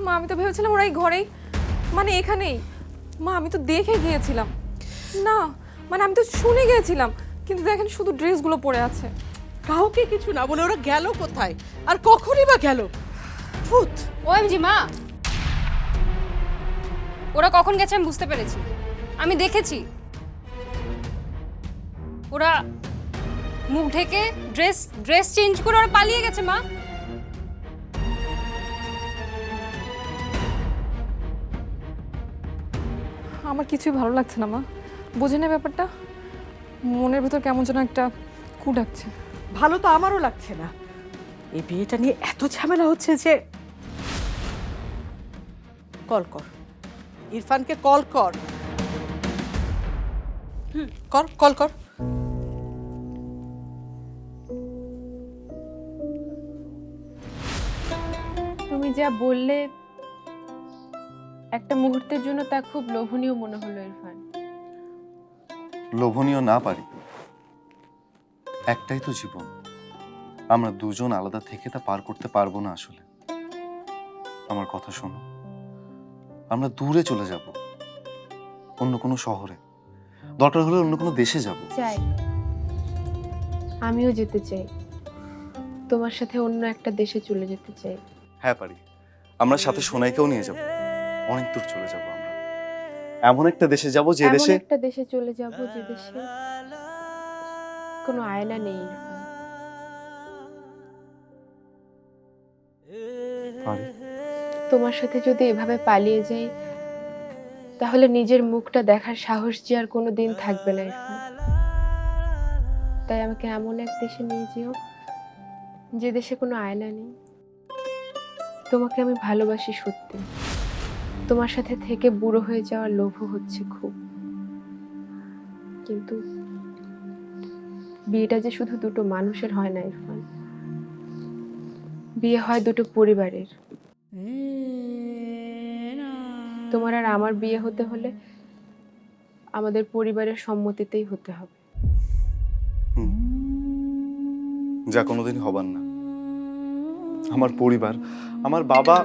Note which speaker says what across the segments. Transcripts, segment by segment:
Speaker 1: মা আমি তো ভেবেছিলাম ওরাই ঘরেই। মানে এখানেই। মা আমি তো দেখে গিয়েছিলাম। না মানে আমি তো শুনে গিয়েছিলাম। কিন্তু দেখেন শুধু ড্রেসগুলো পরে আছে।
Speaker 2: কাউকে কিছু না বলে ওরা গেল কোথায়? আর কখনই বা গেল? ভূত
Speaker 3: ওএমজি মা। ওরা কখন গেছে আমি বুঝতে পেরেছি। আমি দেখেছি। ওরা মুখ ঢেকে ড্রেস ড্রেস চেঞ্জ করে ওরা পালিয়ে গেছে মা।
Speaker 1: আমার কিছুই ভালো লাগছে না মা। বোঝে না ব্যাপারটা। মনের ভেতর কেমন যেন একটা কু ডাকছে।
Speaker 2: ভালো তো আমারও লাগছে না। এই বিয়েটা নিয়ে এত ঝামেলা হচ্ছে যে কল কর। ইরফানকে কল কর। কর কল কর।
Speaker 4: তুমি যা বললে একটা মুহূর্তের জন্য তা খুব লোভনীয় মনে হলো ইরফান।
Speaker 5: লোভনীয় না পারি। একটাই তো জীবন। আমরা দুজন আলাদা থেকে তা পার করতে পারব না আসলে। আমার কথা শোনো। আমরা দূরে চলে যাব। অন্য কোনো শহরে। দরকার হলে অন্য কোনো দেশে যাব।
Speaker 4: চাই। আমিও যেতে চাই। তোমার সাথে অন্য একটা দেশে চলে যেতে চাই।
Speaker 5: হ্যাঁ পারি। আমরা সাথে সোনাইকেও নিয়ে যাব। অনেক দূর চলে যাব আমরা। এমন একটা দেশে যাব যে দেশে এমন
Speaker 4: একটা দেশে চলে যাব যে দেশে কোনো আয়না নেই। তোমার সাথে যদি এভাবে পালিয়ে যাই তাহলে নিজের মুখটা দেখার সাহস যে আর কোনো দিন থাকবে না ইরফান তাই আমাকে এমন এক দেশে নিয়ে যেও যে দেশে কোনো আয়না নেই। তোমাকে আমি ভালোবাসি সত্যি। তোমার সাথে থেকে বুড়ো হয়ে যাওয়ার লোভও হচ্ছে খুব। কিন্তু বিয়েটা যে শুধু দুটো মানুষের হয় না, ইরফান। বিয়ে হয় দুটো পরিবারের। তোমার আর আমার বিয়ে হতে হলে আমাদের পরিবারের সম্মতিতেই হতে হবে।
Speaker 5: যা কোনোদিন হবার না। আমার পরিবার, আমার বাবা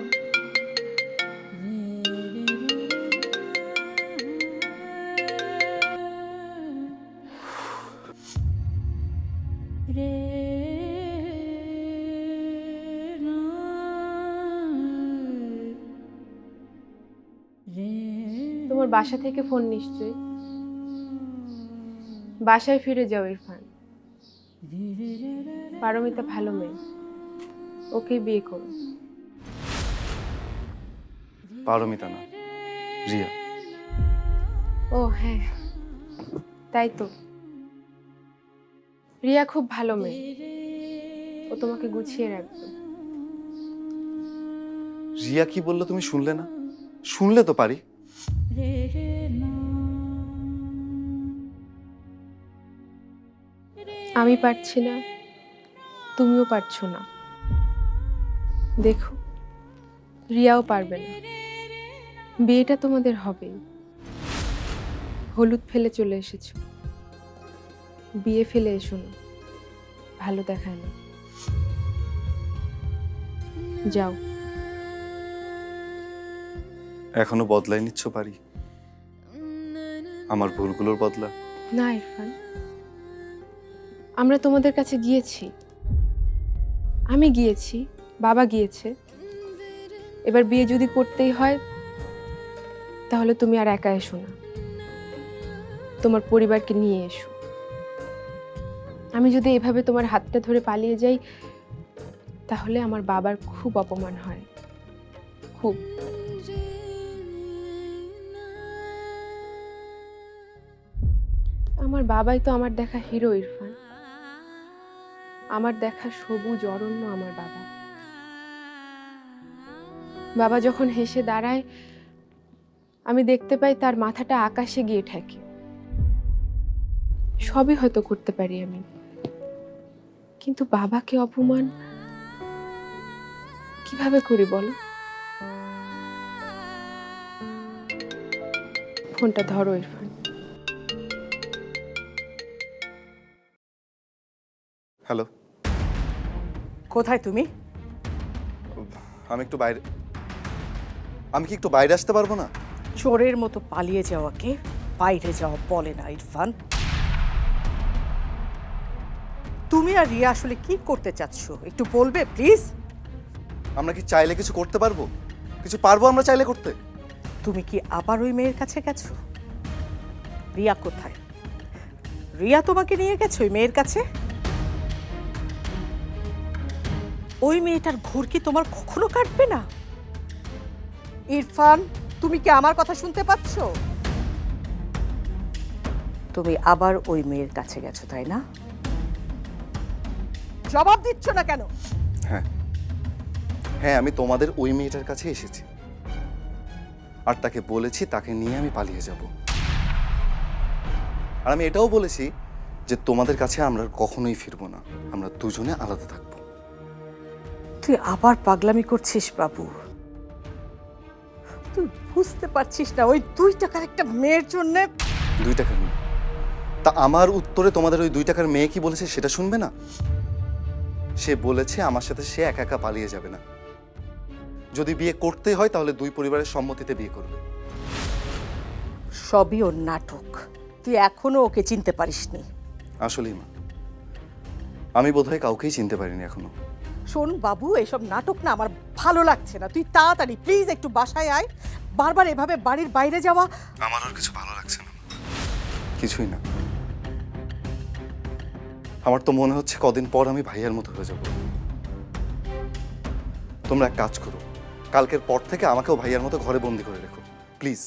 Speaker 4: তোমার বাসা থেকে ফোন নিশ্চয়ই। বাসায় ফিরে যাও ইরফান। পারমিতা ভালো মেয়ে। ওকে বিয়ে করো।
Speaker 5: পারমিতা না রিয়া।
Speaker 4: ও হ্যাঁ। তাই তো। রিয়া খুব ভালো মেয়ে। ও তোমাকে গুছিয়ে রাখবে।
Speaker 5: রিয়া কি বলল তুমি শুনলে না? শুনলে তো পারি।
Speaker 4: আমি পারছি না। তুমিও পারছ না। দেখো রিয়াও পারবে না। বিয়েটা তোমাদের হবেই। হলুদ ফেলে চলে এসেছ। বিয়ে ফেলে এসো না ভালো দেখায় না। যাও।
Speaker 5: এখনও বদলাই নিচ্ছ পারি আমার ভুলগুলোর বদলা?
Speaker 4: না ইরফান। আমরা তোমাদের কাছে গিয়েছি। আমি গিয়েছি বাবা গিয়েছে। এবার বিয়ে যদি করতেই হয় তাহলে তুমি আর একা এসো না। তোমার পরিবারকে নিয়ে এসো। আমি যদি এভাবে তোমার হাতটা ধরে পালিয়ে যাই, তাহলে আমার বাবার খুব অপমান হয়। খুব। আমার বাবাই তো আমার দেখা হিরো ইরফান। আমার দেখা সবুজ অরণ্য আমার বাবা। বাবা যখন হেসে দাঁড়ায়, আমি দেখতে পাই তার মাথাটা আকাশে গিয়ে ঠেকে। সবই হয়তো করতে পারি আমি। কিন্তু বাবাকে অপমান? কীভাবে করি বলো? ফোনটা ধরো ইরফান।
Speaker 5: হ্যালো।
Speaker 2: কোথায় তুমি?
Speaker 5: আমি একটু বাইরে আমি কি একটু বাইরে আসতে পারব না?
Speaker 2: চোরের মতো পালিয়ে যাওয়াকে বাইরে যাওয়া বলে না ইরফান। তুমি আর রিয়া আসলে কি করতে চাচ্ছ? একটু বলবে প্লিজ?
Speaker 5: আমরা কি চাইলে কিছু করতে পারব? কিছু পারব আমরা চাইলে করতে?
Speaker 2: তুমি কি আবার ওই মেয়ের কাছে গেছো? রিয়া কোথায়? রিয়া তোমাকে নিয়ে গেছে ওই মেয়ের কাছে? ওই মেয়েটার ঘোর কি তোমার কখনো কাটবে না? ইরফান তুমি কি আমার কথা শুনতে পাচ্ছ? তুমি আবার ওই মেয়ের কাছে গেছো তাই না? জবাব দিচ্ছ না কেন?
Speaker 5: হ্যাঁ। হ্যাঁ আমি তোমাদের ওই মেয়েটার কাছে এসেছি। আর তাকে বলেছি তাকে নিয়ে আমি পালিয়ে যাব। আর আমি এটাও বলেছি যে তোমাদের কাছে আমরা কখনোই ফিরবো না। আমরা দুজনে আলাদা থাকব।
Speaker 2: তুই আবার পাগলামি করছিস বাবু। তুই বুঝতে পারছিস না ওই দুই টাকার একটা মেয়ের জন্য?
Speaker 5: দুই টাকার মেয়ে। তা আমার উত্তরে তোমাদের ওই দুই টাকার মেয়ে কি বলেছে সেটা শুনবে না? সে বলেছে আমার সাথে সে একা একা পালিয়ে যাবে না। যদি বিয়ে করতে হয় তাহলে দুই পরিবারের সম্মতিতে বিয়ে করবে।
Speaker 2: সবই ওর নাটক। তুই এখনও ওকে চিনতে পারিসনি।
Speaker 5: আসলেই মা। আমি বোধহয় কাউকেই চিনতে পারিনি এখনও।
Speaker 2: শোন বাবু এসব নাটক না আমার ভালো লাগছে না। তুই তাড়াতাড়ি প্লিজ একটু বাসায় আয়। বারবার এভাবে বাড়ির বাইরে যাওয়া।
Speaker 5: আমার আর কিছু ভালো লাগছে না। কিছুই না। আমার তো মনে হচ্ছে কদিন পর আমি ভাইয়ার মতো হয়ে যাব। তোমরা এক কাজ করো, কালকের পর থেকে আমাকেও ভাইয়ার মতো ঘরে বন্দি করে রেখো, প্লিজ।